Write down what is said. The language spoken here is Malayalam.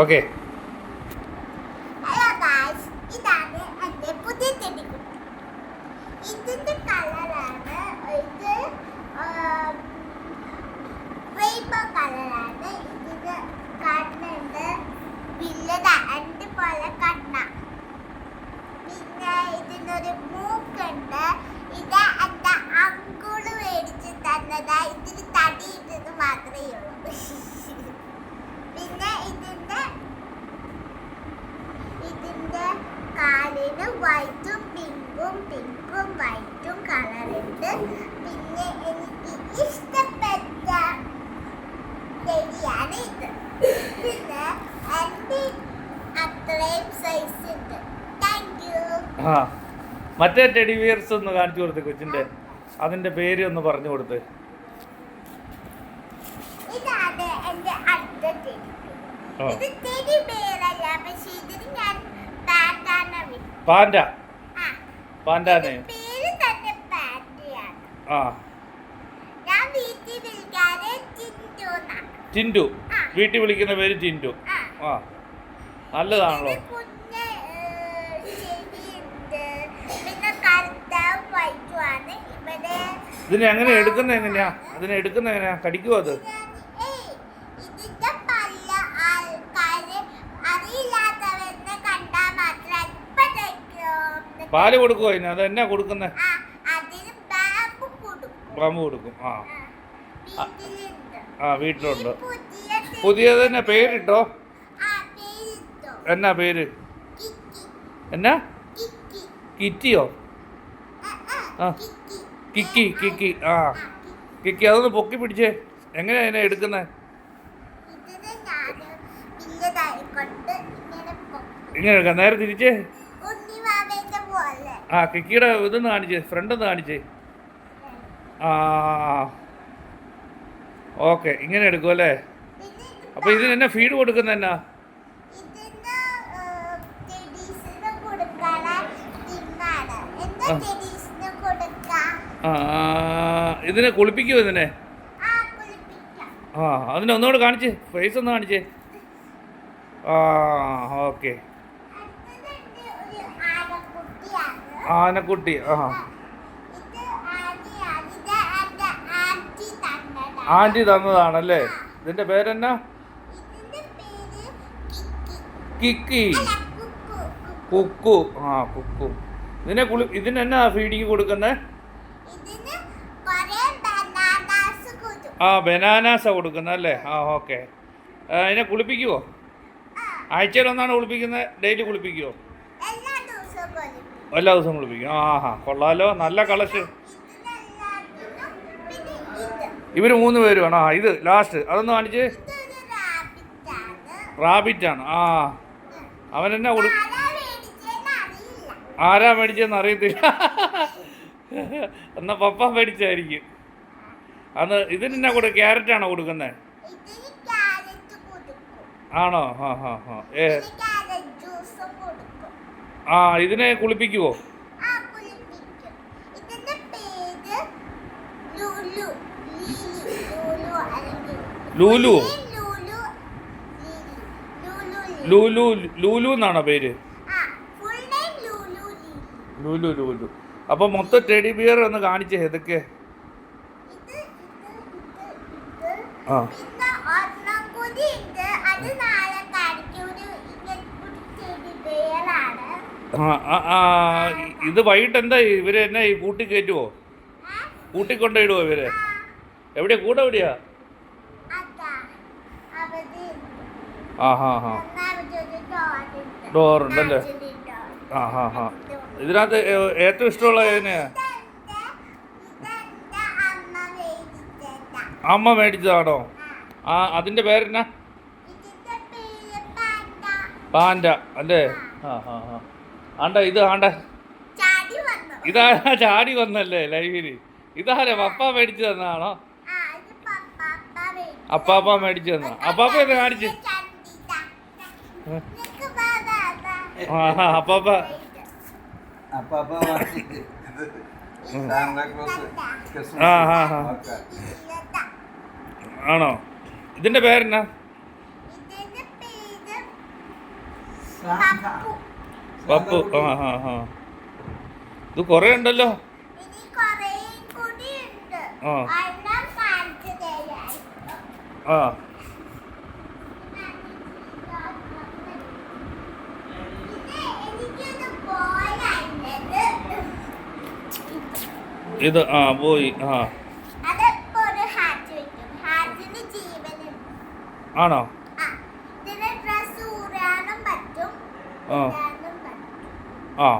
ഓക്കെ ഇതാണ് എന്റെ പുതിയ ചെടിക്കുട്ടി ഇതിന്റെ കളറാണ് ഇത് റെയിൻബോ കളറാണ് ഇതിന് കണ്ണുണ്ട്. വില്ലത രണ്ട് പോലെ കണ്ണ. പിന്നെ ഇതിനൊരു മൂക്കുണ്ട് ഇത് എന്റെ അങ്കുൾ മേടിച്ച് തന്നതാ ഇതിന് തടിയിട്ടത് മാത്രമേ ഉള്ളൂ പിന്നെ ഇതിന്റെ ഇതിന്റെ കാലിന് വൈറ്റും പിങ്കും പിങ്കും വൈറ്റും കളറുണ്ട് പിന്നെ എനിക്ക് ഇഷ്ടപ്പെട്ട ചെടിയാണ് ഇത്. പിന്നെ എന്റെ അത്രയും സൈസ് ഉണ്ട്. താങ്ക് യു ആ മറ്റേ ടെഡി ബിയർസ് ഒന്ന് കാണിച്ചു കൊടുത്ത് കൊച്ചിന്റെ. അതിന്റെ പേര് ഒന്ന് പറഞ്ഞു കൊടുത്ത്. ഇതാണ് എന്റെ അടുത്ത പക്ഷെ ഇതിന് ഞാൻ പാൻഡ. ആ. പാൻഡാനെ പേര് തന്നെ പാറ്റയാണ് ആ. ഞാൻ വീട്ടിൽ വിളിക്കുന്ന പേര് ടിന്റു ആ. നല്ലതാണല്ലോ. ഇതിനെ എങ്ങനെ എടുക്കുന്ന എങ്ങനെയാ? അതിനെ എടുക്കുന്ന എങ്ങനെയാ? കടിക്കുമോ അത്? പാൽ കൊടുക്കുമോ അതിന് അത് എന്നാ കൊടുക്കുന്നത് ബാമ്പു കൊടുക്കും. പാമ്പ് കൊടുക്കും. ആ. ആ, വീട്ടിലുണ്ട്. പുതിയത് തന്നെ പേരിട്ടോ? എന്നാ പേര്? എന്നാ? കിറ്റിയോ? ആ. കിക്കി. കിക്കി ആ കിക്കി. അതൊന്ന് പൊക്കി പിടിച്ചേ. എങ്ങനെയാ അതിനെ എടുക്കുന്നത് ഇങ്ങനെ നേരെ തിരിച്ചേ. ആ കിക്കിയുടെ ഇതൊന്ന് കാണിച്ചേ ഫ്രണ്ട് ഒന്ന് കാണിച്ചേ. ആ. ഓക്കെ ഇങ്ങനെ എടുക്കും അല്ലേ? അപ്പൊ അപ്പോൾ ഇതിന് എന്നാ ഫീഡ് കൊടുക്കുന്ന എന്നാ? ഇതിന് കുളിപ്പിക്കുമോ ഇതിനെ. ആ അതിനെ ഒന്നുകൂടെ കാണിച്ചേ ഫേസ് ഒന്ന് കാണിച്ചേ. ആ ഓക്കെ. ആനക്കുട്ടി ആ. ആന്റി തന്നതാണല്ലേ? പേരെന്നാ ഇതിന്റെ പേര് കിക്കി. കിക്കി ആ കുക്കു. ഇതിനെ കുളി ഇതിനെന്നാ ഫീഡിങ് കൊടുക്കുന്നേ. ആ ബനാനാസ കൊടുക്കുന്നത് അല്ലേ? ആ ഓക്കെ. അതിനെ കുളിപ്പിക്കുമോ ആഴ്ചയിൽ ഒന്നാണ് കുളിപ്പിക്കുന്നത് ഡെയിലി കുളിപ്പിക്കുമോ. എല്ലാ ദിവസവും കുളിപ്പിക്കും. ആ ഹാ കൊള്ളാലോ. നല്ല കളക്ഷൻ ഇവർ മൂന്ന് പേരുമാണ് ആ ഇത് ലാസ്റ്റ് അതൊന്ന് കാണിച്ച്. റാബിറ്റാണ് ആണ്. റാബിറ്റ് ആണ് ആ. അവൻ എന്നാ കൊടു ആരാ മേടിച്ചതെന്ന് അറിയത്തില്ല. എന്നാ പപ്പ മേടിച്ചായിരിക്കും അന്ന് ഇതിന് എന്നാ കൊടു ക്യാരറ്റാണോ കൊടുക്കുന്നത് കൊടുക്കും. ആണോ? ഹാ ഹാ ഹാ ഏ ഇതിന് carrot juice ഉം കൊടുക്കും. ആ ഇതിനെ കുളിപ്പിക്കുവോ? പേര് ലുലു. ലിലി. എന്നാണോ പേര്? ലുലു ലിലി. അപ്പൊ മൊത്തം ടെഡി ബിയർ ഒന്ന് കാണിച്ചേ ഇതൊക്കെ. ഇത്, ഇത്, ഇത്, ഇത്. ആ പിന്നെ ഒരെണ്ണം കൂടി ഉണ്ട്. അത് നാളെ കാണിക്കും. ഒരു ഇങ്ങനത്തെ ഒരു ചെടി പേരാണ്. ആ ഇത് വൈകിട്ട് എന്താ ഇവർ എന്നെ ഈ കൂട്ടി കയറ്റുവോ? ആ, ഇവരെ? എവിടെയാ? കൂടെ എവിടെയാ. ആ ഹാ ഹാ. ഡോറുണ്ടല്ലേ. ആ ഹാ ഹാ. ഇതിനകത്ത് ഏറ്റവും ഇഷ്ടമുള്ള ഏതിനെയാ അമ്മ മേടിച്ചതാ. അമ്മ മേടിച്ചതാണോ? ആ, അതിന്റെ അതിന്റെ പേരെന്നാ. പാൻഡ അല്ലേ? ആ ഹാ ആ ആണ്ട ഇത് ആണ്ട. ഇതാരാ ചാടി വന്നല്ലേ ലൈവിൽ. ഇതാരാ? പപ്പ മേടിച്ചു തന്നാണോ. അപ്പാപ്പ മേടിച്ചു തന്ന അപ്പാപ്പ എന്ന് കാണിച്ചു. അപ്പാപ്പ. അപ്പാപ്പ. ആണോ? ഇതിന്റെ പേരെന്നാ? ഇതിന്റെ പേര് പപ്പു ആ ആ ആ. ഇത് കുറേ ഉണ്ടല്ലോ. ആ. ആ. ഇത് ആ പോയി ആ. ആണോ? ആ. ആ.